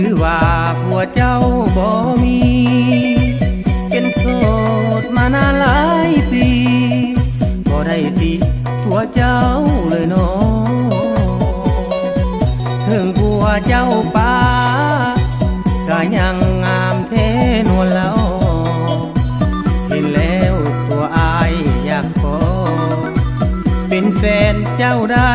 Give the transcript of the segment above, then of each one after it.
ือว่าผัวเจ้าบ่มี เป็นโสดมานานหลายปีบ่ได้ติดผัวเจ้าเลยน้องถึงผัวเจ้าป้าก็ยังงามเทนวลแล้วเห็นแล้วตัวออยากเป็นแฟนเจ้าได้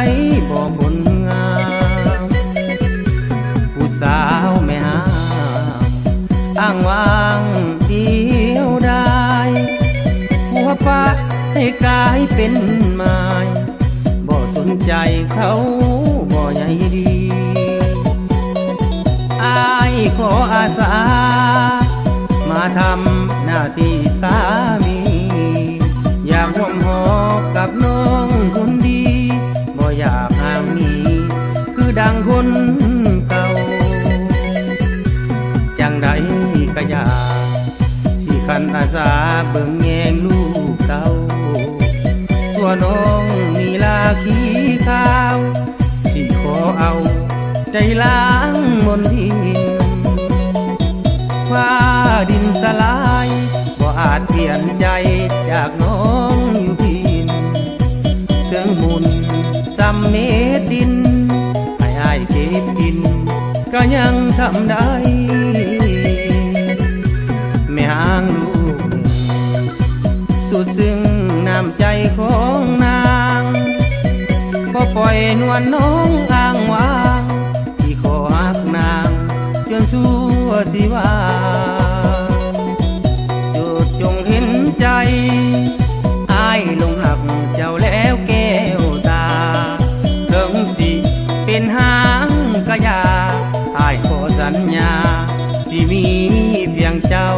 เป็นไม้บ่สนใจเขาบ่ใหญ่ดีอายขออาสา มาทำหน้าที่สามี อยากร่วมหอกับน้องคนดีบ่อยากห่างหนีคือดังคนเก่า จังใดก็อยาก สิคันอาสาเบิ่งแยงลูก น้องมีลาขี้ข้าวสิขอเอาใจล้างมนทินฟ้าดินสลายบ่อาจเปลี่ยนใจจากน้องอยู่พินเชิงมุนซ้ำเม็ดดินให้อายเก็บกิน ก็ยังทำได้ไม่ห่างลู่สุดซึ้งน้ำใจขอ อปล่อยนวลน้องอ้างวางที่ขอหักนางจนชั่วสิว่าโจดจงเห็นใจอายลงหักเจ้าแล้วแก้วตาถึงสิเป็นหางกะยาอายขอสัญญาสิมีเพียงเจ้า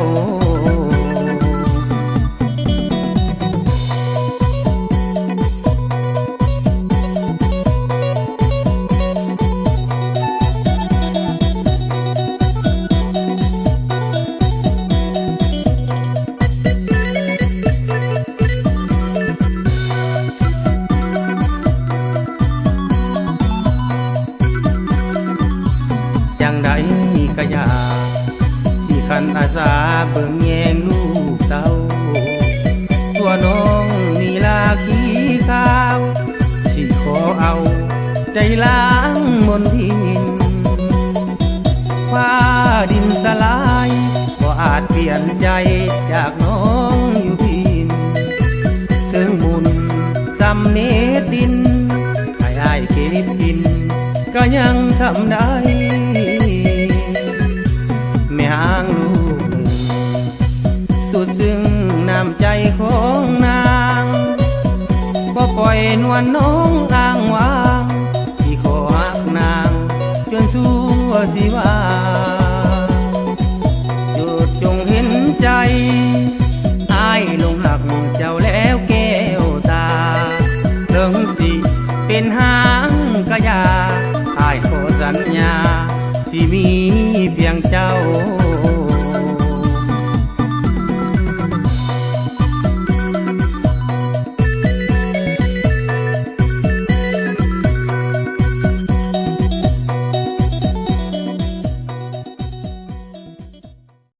สิคันอาสาเบิ่งแยงลูกเต้าตัวน้องมีลาขี้ขาวสิขอเอาใจล้างมนทินฟ้าดินสลายก็อาจเปลี่ยนใจจากน้องอยู่พินถึงมุนซำเนตินให้อายเก็บกิน ก็ยังทำได้ ซึ่งน้ำใจของนางบ่ปล่อยนวลน้องอ้างวางที่ขอหักนาง จนสู้สิว่า